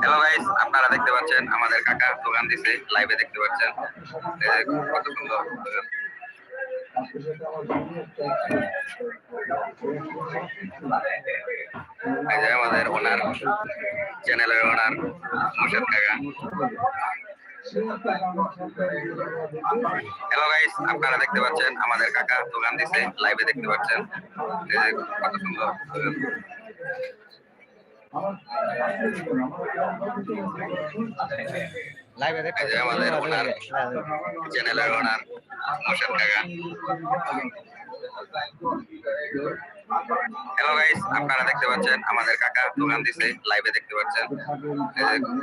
Hello guys আপনারা দেখতে পাচ্ছেন আমাদের কাকা দোকান দিছে। লাইভে দেখতে পাচ্ছেন। কত সুন্দর। আমাদের ওনার চ্যানেলের ওনার মুর্শিদ কাকা। হ্যালো গাইস আপনারা দেখতে পাচ্ছেন আমাদের কাকা দোকান দিছে। লাইভে দেখতে পাচ্ছেন। কত সুন্দর। লাইভে আমাদের ওনার ওনার হ্যালো গাইস আপনারা দেখতে পাচ্ছেন আমাদের কাকা দোকান দিছে লাইভে দেখতে পাচ্ছেন।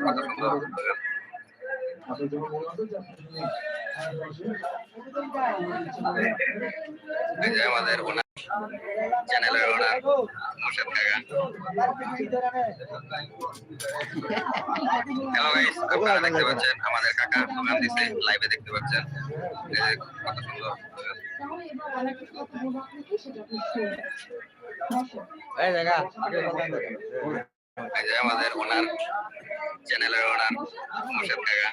কত সুন্দর আমাদের ওনার চ্যানেলের ওনার মুর্শিদ কাকা হ্যালো গাইস আপনারা দেখতে পাচ্ছেন আমাদের কাকা দোকান দিছে লাইভে দেখতে পাচ্ছেন এই যে কত সুন্দর দোকান। এই জায়গা এই যে আমাদের ওনার চ্যানেলের ওনার মুর্শিদ কাকা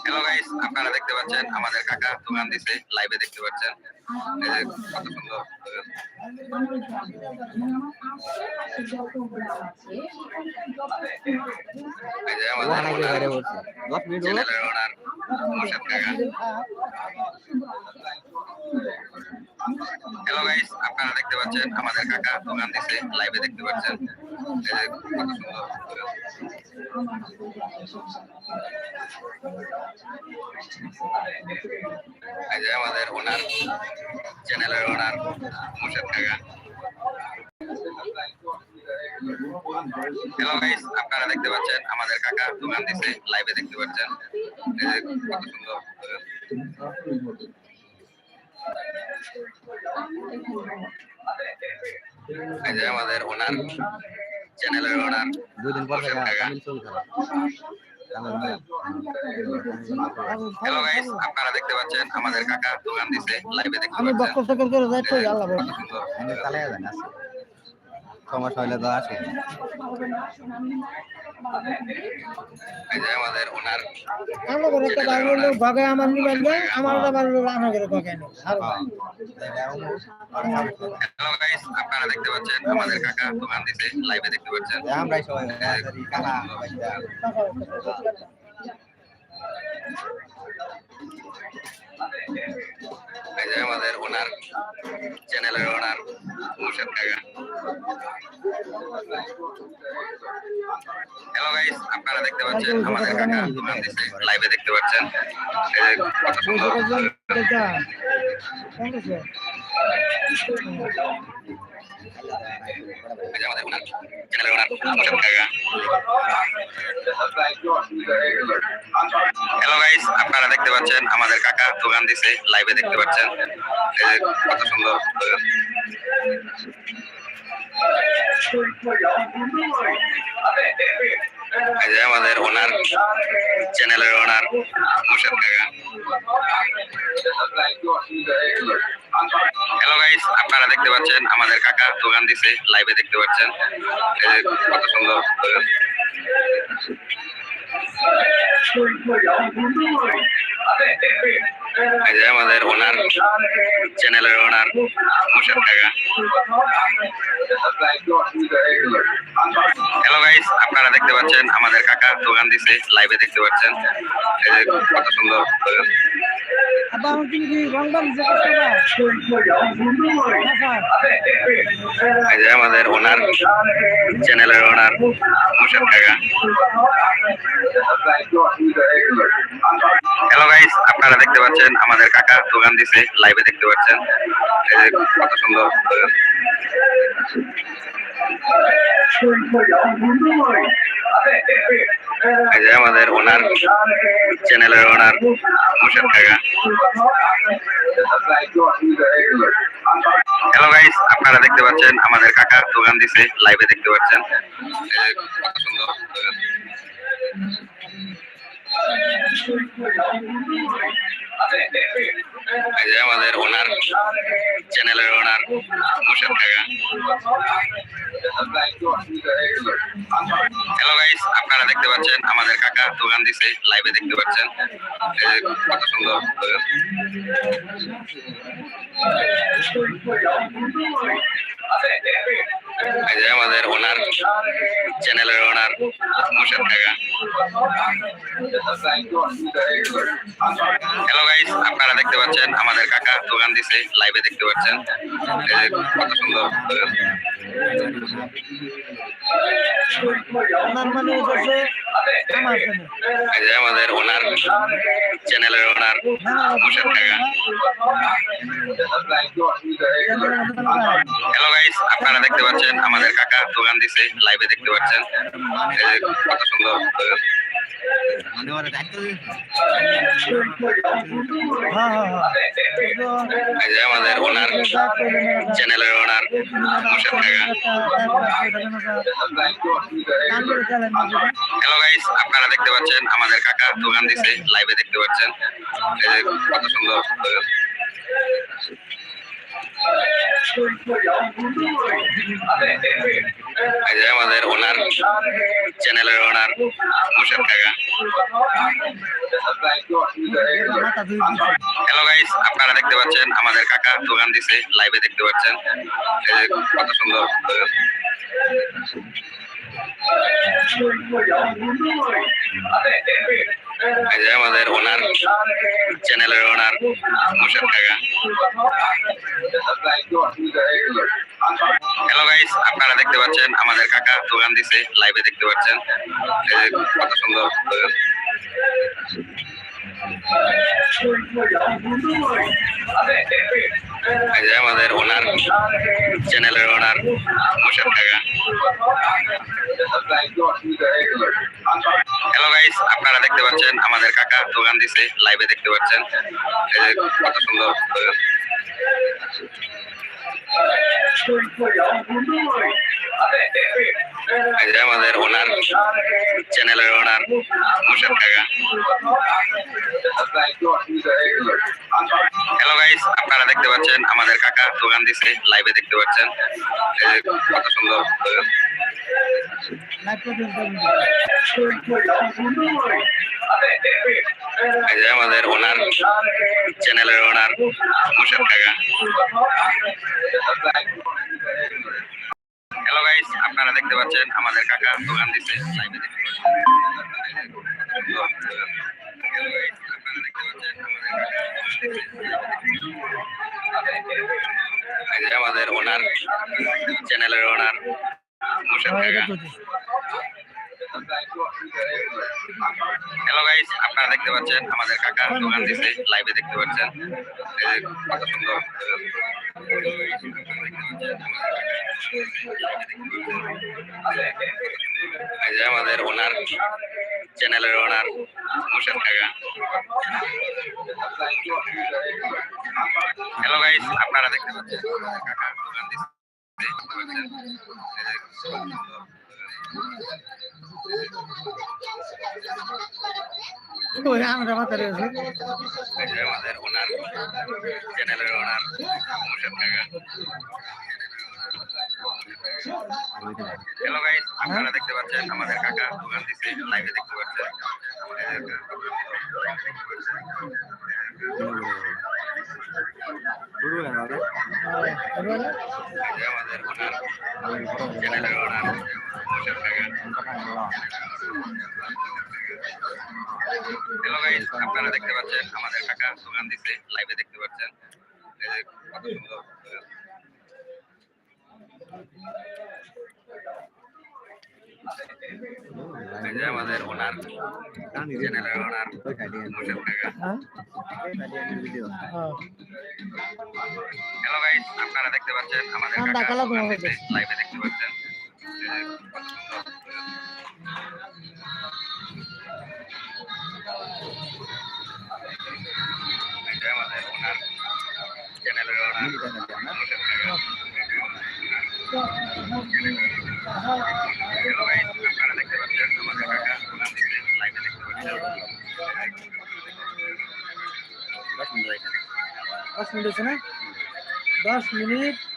হ্যালো গাইস আপনারা দেখতে পাচ্ছেন আমাদের কাকা দোকান দিছে। লাইভে দেখতে পাচ্ছেন। কত সুন্দর। দোকান। এই যে আমাদের ওনার বাইরে বলছে দশ মিনিট হলো চ্যানেলের ওনার মুর্শিদ কাকা হ্যালো গাইস আপনারা দেখতে পাচ্ছেন আমাদের কাকা দোকান দিছে লাইভে দেখতে পাচ্ছেন। এই যে আমাদের ওনার চ্যানেলের ওনার মুর্শিদ কাকা। হ্যালো গাইস আপনারা দেখতে পাচ্ছেন আমাদের কাকা দোকান দিছে লাইভে দেখতে পাচ্ছেন। এই যে কত সুন্দর। এই যে আমাদের ওনার চ্যানেলের ওনার দুদিন পর। হ্যালো গাইস আপনারা দেখতে পাচ্ছেন আমাদের কাকা দোকান দিছে লাইভে দেখতে আমি পাচ্ছেন। বক্তব্য করে করে যাই তো আল্লাহ আমি তালে আছে। সমস্যা হইলে তো আসে এই যে আমাদের ওনার আমরা একটা বাড়ি লোক ভাগে আমার নিবেন দেয় আমার একটা বাড়ি লোক আমার করে ভাগে নেই হ্যালো গাইস আপনারা দেখতে পাচ্ছেন আমাদের কাকা দোকান দিছে লাইভে দেখতে পাচ্ছেন। আমরাই সবাই কালা এই যে আমাদের ওনার চ্যানেলের ওনার মুর্শিদ কাকা। হ্যালো গাইস আপনারা দেখতে পাচ্ছেন আমাদের কাকা দোকান দিছে লাইভে দেখতে পাচ্ছেন। এই যে কত সুন্দর হ্যালো গাইস আপনারা দেখতে পাচ্ছেন আমাদের কাকা দোকান দিছে লাইভে দেখতে পাচ্ছেন কত সুন্দর দোকান। আমাদের ওনার চ্যানেলের ওনার মুর্শিদ কাকা হ্যালো গাইস আপনারা দেখতে পাচ্ছেন, আমাদের কাকা দোকান দিছে লাইভে দেখতে পাচ্ছেন। কত সুন্দর আমাদের ওনার চ্যানেলের ওনার মুর্শিদ কাকা হ্যালো গাইস আপনারা দেখতে পাচ্ছেন, আমাদের কাকা দোকান দিছে লাইভে দেখতে পাচ্ছেন। কত সুন্দর আমাদের ওনার চ্যানেলের ওনার মুর্শিদ কাকা। হ্যালো গাইস আপনারা দেখতে পাচ্ছেন, আমাদের কাকা দোকান দিছে লাইভে দেখতে পাচ্ছেন। কত সুন্দর আমাদের ওনার চ্যানেলের ওনার মুর্শিদ কাকা। হ্যালো গাইস আপনারা দেখতে পাচ্ছেন, আমাদের কাকা দোকান দিছে লাইভে দেখতে পাচ্ছেন। সুন্দর। আমাদের ওনার চ্যানেলের ওনার মুশাদ কাকা। হ্যালো গাইস আপনারা দেখতে পাচ্ছেন আমাদের কাকা দোকান দিছে। লাইভে দেখতে পাচ্ছেন। কত সুন্দর দোকান। আমাদের ওনার চ্যানেলের ওনার মোশাদ কাকা হ্যালো গাইস আপনারা দেখতে পাচ্ছেন, আমাদের কাকা দোকান দিছে লাইভে দেখতে পাচ্ছেন। কত সুন্দর আমাদের ওনার চ্যানেলের ওনার মুশাদ হ্যালো গাইস আপনারা দেখতে পাচ্ছেন আমাদের কাকা দোকান দিছে লাইভে দেখতে পাচ্ছেন। কত সুন্দর মানে হ্যাঁ হ্যাঁ হ্যাঁ। আমাদের ওনার চ্যানেলের ওনার হ্যালো গাইস আপনারা দেখতে পাচ্ছেন আমাদের কাকা দোকান দিছে লাইভে দেখতে পাচ্ছেন। কত সুন্দর। আমাদের ওনার চ্যানেলের ওনার মুশাদ হ্যালো গাইস আপনারা দেখতে পাচ্ছেন আমাদের কাকা দোকান দিছে লাইভে দেখতে পাচ্ছেন। কত সুন্দর আমাদের ওনার চ্যানেলের ওনার মুশাদ কাকা। হ্যালো গাইস আপনারা দেখতে পাচ্ছেন, আমাদের কাকা দোকান দিছে লাইভে দেখতে পাচ্ছেন। কত সুন্দর আমাদের ওনার চ্যানেলের ওনার মুশাদ কাকা। হ্যালো গাইস আপনারা দেখতে পাচ্ছেন আমাদের কাকা দোকান দিছে লাইভে দেখতে পাচ্ছেন। কত সুন্দর। আমাদের ওনার চ্যানেলের ওনার মুশাদ কাকা। হ্যালো গাইস আপনারা দেখতে পাচ্ছেন আমাদের কাকা দোকান দিছে লাইভে দেখতে পাচ্ছেন। কত সুন্দর আমাদের ওনার চ্যানেলের ওনার মুশাদ কাকা। হ্যালো গাইস আপনারা দেখতে পাচ্ছেন আমাদের কাকা দোকান দিছে লাইভে দেখতে পাচ্ছেন। আমাদের ওনার চ্যানেলের ওনার হ্যালো গাইস আপনারা দেখতে পাচ্ছেন আমাদের কাকা দোকান দিছে। লাইভে দেখতে পাচ্ছেন। কত সুন্দর এই যে আমাদের। ওনার চ্যানেলের ওনার মুশাদ কাকা। হ্যালো গাইস আপনারা দেখতে পাচ্ছেন কাকা দোকান দিছে। আমরা আমাদের ওনার চ্যানেলের ওনার কাকা হ্যালো গাইস আপনারা দেখতে পাচ্ছেন আমাদের কাকা দোকান দিছে লাইভে দেখতে পাচ্ছেন। হয়ে আমাদের ওনার মুশাদ কাকা হ্যালো গাইস আপনারা দেখতে পাচ্ছেন আমাদের কাকা দোকান দিছে লাইভে দেখতে পাচ্ছেন এই যে কত সুন্দর এই যে আমাদের ওনার চ্যানেলের ওনার মুশাদ কাকা হ্যাঁ ভিডিও হ্যাঁ হ্যালো গাইস আপনারা দেখতে পাচ্ছেন আমাদের কাকা। লাইভে দেখতে পাচ্ছেন আমাদের ওনার চ্যানেলের ওনার কাকা दस मिनट से दस मिनट